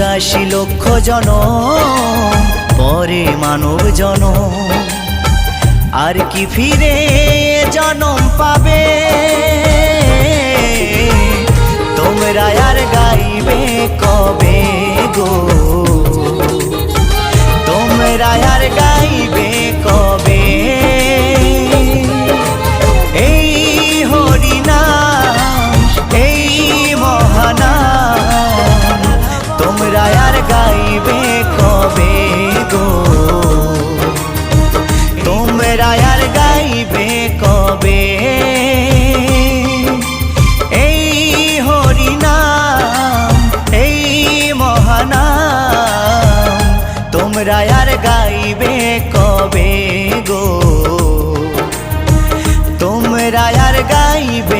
চুরাশি লক্ষ জন পরে মানব জন আর কি ফিরে জনম পাবে? তোমরা আর গাইবে কবে গো? তোমরা তোমরা আর গাইবে কবে গো? তোমরা আর গাইবে কবে? এই হরিনাম, এই মহানাম, তোমরা আর গাইবে কবে গো? তোমরা আর গাইবে